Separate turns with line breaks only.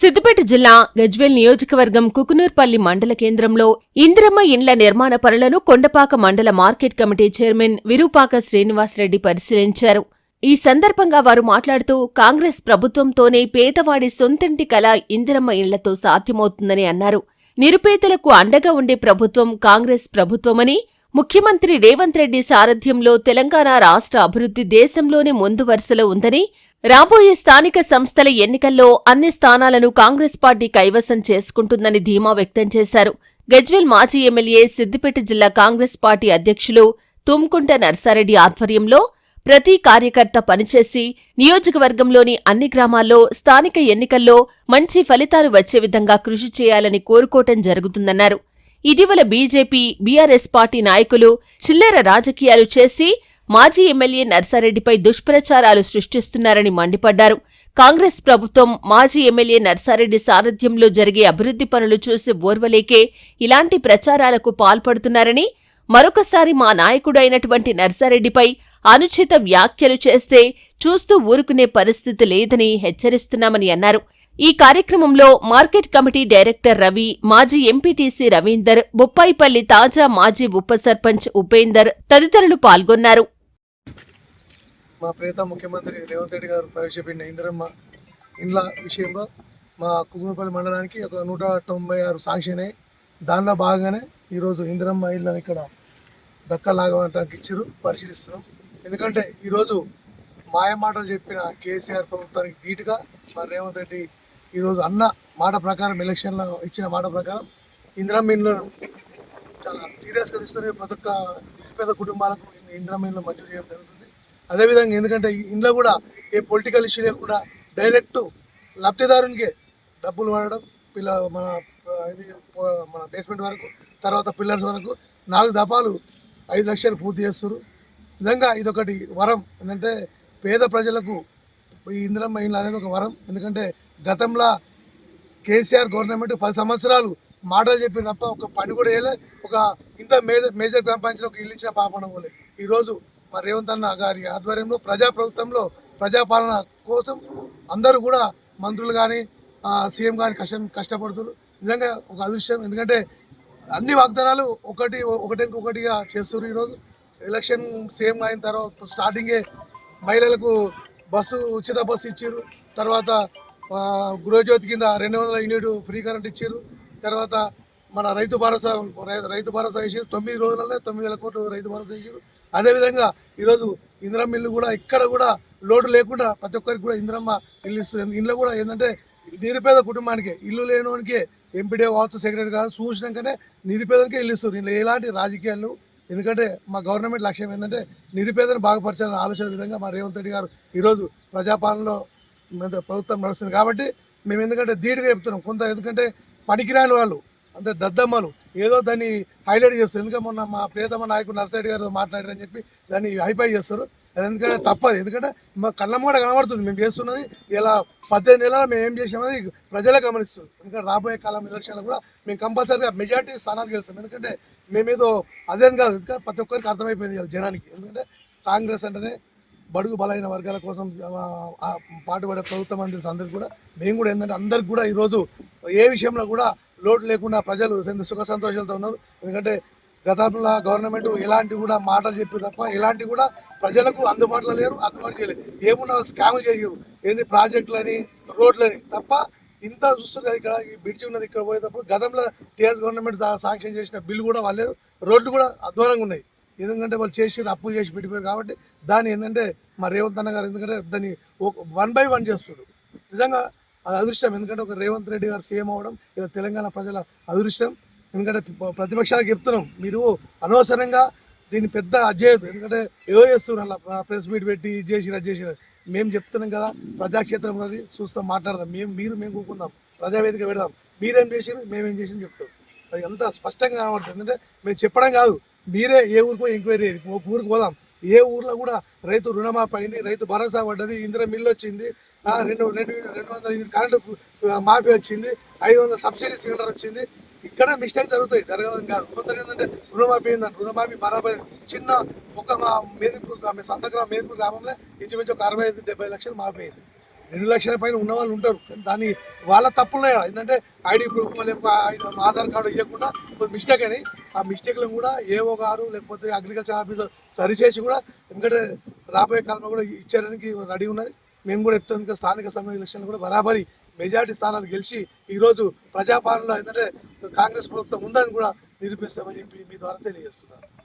సిద్దిపేట జిల్లా గజ్వేల్ నియోజకవర్గం కుకునూర్పల్లి మండల కేంద్రంలో ఇందిరమ్మ ఇండ్ల నిర్మాణ పనులను కొండపాక మండల market committee chairman Virupaka Srinivasa Reddy పరిశీలించారు. ఈ సందర్భంగా వారు మాట్లాడుతూ కాంగ్రెస్ ప్రభుత్వంతోనే పేదవాడి సొంతింటి కల ఇందిరమ్మ ఇళ్ళతో సాధ్యమవుతుందని అన్నారు. నిరుపేదలకు అండగా ఉండే ప్రభుత్వం కాంగ్రెస్ ప్రభుత్వమని ముఖ్యమంత్రి రేవంత్ రెడ్డి సారథ్యంలో తెలంగాణ రాష్ట్ర అభివృద్ధి దేశంలోనే ముందు వరుసలో ఉందని రాబోయే స్థానిక సంస్థల ఎన్నికల్లో అన్ని స్థానాలను కాంగ్రెస్ పార్టీ కైవసం చేసుకుంటుందని ధీమా వ్యక్తం చేశారు. గజ్వేల్ మాజీ ఎమ్మెల్యే సిద్దిపేట జిల్లా కాంగ్రెస్ పార్టీ అధ్యక్షులు తుమ్కుంట నర్సారెడ్డి ఆధ్వర్యంలో ప్రతి కార్యకర్త పనిచేసి నియోజకవర్గంలోని అన్ని గ్రామాల్లో స్థానిక ఎన్నికల్లో మంచి ఫలితాలు వచ్చే విధంగా కృషి చేయాలని కోరుకోవటం జరుగుతుందన్నారు. ఇటీవల బీజేపీ బీఆర్ఎస్ పార్టీ నాయకులు చిల్లర రాజకీయాలు చేసి మాజీ ఎమ్మెల్యే నర్సారెడ్డిపై దుష్ప్రచారాలు సృష్టిస్తున్నారని మండిపడ్డారు. కాంగ్రెస్ ప్రభుత్వం మాజీ ఎమ్మెల్యే నర్సారెడ్డి సారథ్యంలో జరిగే అభివృద్ధి పనులు చూసి ఓర్వలేకే ఇలాంటి ప్రచారాలకు పాల్పడుతున్నారని మరొకసారి మా నాయకుడైనటువంటి నర్సారెడ్డిపై అనుచిత వ్యాఖ్యలు చేస్తే చూస్తూ ఊరుకునే పరిస్థితి లేదని హెచ్చరిస్తున్నామని అన్నారు. ఈ కార్యక్రమంలో మార్కెట్ కమిటీ డైరెక్టర్ రవి మాజీ ఎంపీటీసీ రవీందర్ బొప్పాయిపల్లి తాజా మాజీ ఉప సర్పంచ్ ఉపేందర్ తదితరులు పాల్గొన్నారు.
మా ప్రేత ముఖ్యమంత్రి రేవంత్ రెడ్డి గారు ప్రవేశపెట్టిన ఇందిరమ్మ ఇండ్ల విషయంలో మా కుగునపల్లి మండలానికి ఒక నూట తొంభై ఆరు శాంక్షన్ అయ్యి దానిలో భాగంగానే ఈరోజు ఇందిరమ్మ ఇళ్ళని ఇక్కడ దక్కలాగడానికి ఇచ్చారు పరిశీలిస్తున్నాం. ఎందుకంటే ఈరోజు మాయమాటలు చెప్పిన కేసీఆర్ ప్రభుత్వానికి ధీటుగా మా రేవంత్ రెడ్డి ఈరోజు అన్న మాట ప్రకారం ఎలక్షన్లో ఇచ్చిన మాట ప్రకారం ఇందిరమ్మ ఇళ్ళను చాలా సీరియస్గా తీసుకొని ప్రతి ఒక్క నిరుపేద కుటుంబాలకు ఇందిరమ్మ ఇళ్ళు మంజూరు చేయడం అదేవిధంగా ఎందుకంటే ఇందులో కూడా ఏ పొలిటికల్ ఇష్యూ లేకుండా డైరెక్ట్ లబ్ధిదారునికి డబ్బులు వాడడం పిల్ల మన ఇది మన బేస్మెంట్ వరకు తర్వాత పిల్లర్స్ వరకు నాలుగు దఫాలు ఐదు లక్షలు పూర్తి చేస్తారు నిజంగా ఇదొకటి వరం. ఎందుకంటే పేద ప్రజలకు ఈ ఇందిరమ్మ ఇల్లు అనేది ఒక వరం. ఎందుకంటే గతంలో కేసీఆర్ గవర్నమెంట్ పది సంవత్సరాలు మాటలు చెప్పిన తప్ప ఒక పని కూడా వేయలే ఒక ఇంత మేజర్ మేజర్ గ్రామ పంచాయతీలో ఒక ఇల్లు ఇచ్చిన పాపన పోలే. ఈరోజు మరి రేవంత్ అన్న గారి ఆధ్వర్యంలో ప్రజా ప్రభుత్వంలో ప్రజాపాలన కోసం అందరూ కూడా మంత్రులు కానీ సీఎం కానీ కష్టం కష్టపడుతున్నారు. నిజంగా ఒక అదృష్టం ఎందుకంటే అన్ని వాగ్దానాలు ఒకటి ఒకటి ఒకటిగా చేస్తున్నారు ఈరోజు. ఎలక్షన్ సీఎం అయిన తర్వాత స్టార్టింగే మహిళలకు బస్సు ఉచిత బస్సు ఇచ్చారు తర్వాత గృహజ్యోతి కింద రెండు వందల యూనిట్ ఫ్రీ కరెంట్ ఇచ్చారు తర్వాత మన రైతు భరోసా రైతు భరోసా ఇచ్చారు తొమ్మిది రోజులలో తొమ్మిది వేల కోట్లు రైతు భరోసా ఇచ్చారు అదేవిధంగా ఈరోజు ఇందిరమ్మ ఇల్లు కూడా ఇక్కడ కూడా లోటు లేకుండా ప్రతి ఒక్కరికి కూడా ఇందిరమ్మ ఇల్లు ఇస్తుంది ఇంట్లో కూడా ఏంటంటే నిరుపేద కుటుంబానికి ఇల్లు లేనివానికి ఎంపీడీ కావచ్చు సెక్రటరీ కావచ్చు చూసినాకనే నిరుపేదలకే ఇల్లు ఇస్తారు ఇందులో ఎలాంటి రాజకీయాలు ఎందుకంటే మా గవర్నమెంట్ లక్ష్యం ఏంటంటే నిరుపేదను బాగుపరచాలని ఆలోచన విధంగా మా రేవంత్ రెడ్డి గారు ఈరోజు ప్రజాపాలనలో ప్రభుత్వం నడుస్తుంది. కాబట్టి మేము ఎందుకంటే ధీటుగా చెప్తున్నాం. కొంత ఎందుకంటే పనికిరాని వాళ్ళు అంటే దద్దమ్మలు. ఏదో దాన్ని హైలైట్ చేస్తారు. ఎందుకంటే మొన్న మా ప్రియతమ నాయకుడు నర్సరెడ్డి గారు మాట్లాడారని చెప్పి దాన్ని హైఫై చేస్తారు. అది ఎందుకంటే తప్పదు. ఎందుకంటే మా కళ్ళమ్మ కూడా కనబడుతుంది. మేము చేస్తున్నది ఇలా పద్దెనిమిది నెలలు మేము ఏం చేసామది ప్రజలే గమనిస్తుంది ఎందుకంటే రాబోయే కాలం ఎలక్షన్లో కూడా మేము కంపల్సరీగా మెజార్టీ స్థానాలు గెలుస్తాం. ఎందుకంటే మేమేదో అదేం కాదు. ఎందుకంటే ప్రతి ఒక్కరికి అర్థమైపోయింది జనానికి. ఎందుకంటే కాంగ్రెస్ అంటేనే బడుగు బలైన వర్గాల కోసం పాటుపడే ప్రభుత్వం అని తెలుసు అందరికి కూడా మేము కూడా ఏంటంటే అందరికి కూడా ఈరోజు ఏ విషయంలో కూడా లోటు లేకుండా ప్రజలు ఎంత సుఖ సంతోషాలతో ఉన్నారు. ఎందుకంటే గతంలో గవర్నమెంట్ ఎలాంటి కూడా మాటలు చెప్పి తప్ప ఎలాంటి కూడా ప్రజలకు అందుబాటులో లేరు అందుబాటు చేయలేదు. ఏమున్నా స్కాములు చేయరు. ఏంది ప్రాజెక్టులని రోడ్లని తప్ప ఇంత చూస్తున్నారు ఇక్కడ ఈ బ్రిడ్జి ఉన్నది ఇక్కడ పోయేటప్పుడు గతంలో టీఆర్ఎస్ గవర్నమెంట్ శాంక్షన్ చేసిన బిల్లు కూడా వాళ్ళు రోడ్లు కూడా అధ్వానంగా ఉన్నాయి. ఎందుకంటే వాళ్ళు చేసి అప్పులు చేసి పెట్టిపోయారు కాబట్టి దాన్ని ఏంటంటే మా రేవంత్ అన్న గారు ఎందుకంటే దాన్ని వన్ బై వన్ చేస్తుడు నిజంగా అది అదృష్టం. ఎందుకంటే ఒక రేవంత్ రెడ్డి గారు సీఎం అవ్వడం ఇది తెలంగాణ ప్రజల అదృష్టం. ఎందుకంటే ప్రతిపక్షాలకు చెప్తున్నాం మీరు అనవసరంగా దీన్ని పెద్ద అజేయదు ఎందుకంటే ఏదో చేస్తున్నారు అలా ప్రెస్ మీట్ పెట్టి ఇది చేసి అది చేసి మేము చెప్తున్నాం కదా ప్రజాక్షేత్రం ఉన్నది చూస్తాం మాట్లాడదాం. మేము మీరు మేము కూకుందాం ప్రజావేదిక పెడదాం. మీరేం చేసారు మేమేం చేసిన చెప్తాం. అది అంత స్పష్టంగా కనబడుతుంది. ఎందుకంటే మేము చెప్పడం కాదు మీరే ఏ ఊరికో ఎంక్వైరీ ఒక ఊరికి పోదాం. ఏ ఊర్లో కూడా రైతు రుణమాఫీ అయింది రైతు భరోసా పడ్డది ఇందిరా మిల్లు వచ్చింది రెండు రెండు రెండు వందల యూనిట్ కరెంటు మాఫీ వచ్చింది ఐదు వందల సబ్సిడీ సిలిండర్ వచ్చింది. ఇక్కడ మిస్టేక్ జరుగుతాయి జరగడం కాదు. కొందరు ఏంటంటే రుణమాఫీ అయిందంట రుణమాఫీ బరాబర్ చిన్న ఒక మా మేదిపూర్ సంత గ్రామ మేదిపూర్ గ్రామంలో ఇంచుమించు ఒక అరవై ఐదు డెబ్బై లక్షలు మాఫీ అయింది. రెండు లక్షల పైన ఉన్న వాళ్ళు ఉంటారు. దాన్ని వాళ్ళ తప్పులున్నాయి కదా. ఏంటంటే ఐడి ప్రూఫ్ లేకపోతే ఆధార్ కార్డు ఇవ్వకుండా కొన్ని మిస్టేక్ అని. ఆ మిస్టేక్లను కూడా ఏవో గారు లేకపోతే అగ్రికల్చర్ ఆఫీసర్ సరిచేసి కూడా ఎందుకంటే రాబోయే కాలంలో కూడా ఇచ్చేయడానికి రెడీ ఉన్నది. మేము కూడా చెప్తాం. ఇంకా స్థానిక సమయ ఎలక్షన్లు కూడా బరాబరి మెజార్టీ స్థానాలు గెలిచి ఈరోజు ప్రజాపాలనలో ఏంటంటే కాంగ్రెస్ ప్రభుత్వం ఉందని కూడా నిరూపిస్తామని చెప్పి మీ ద్వారా తెలియజేస్తున్నాను.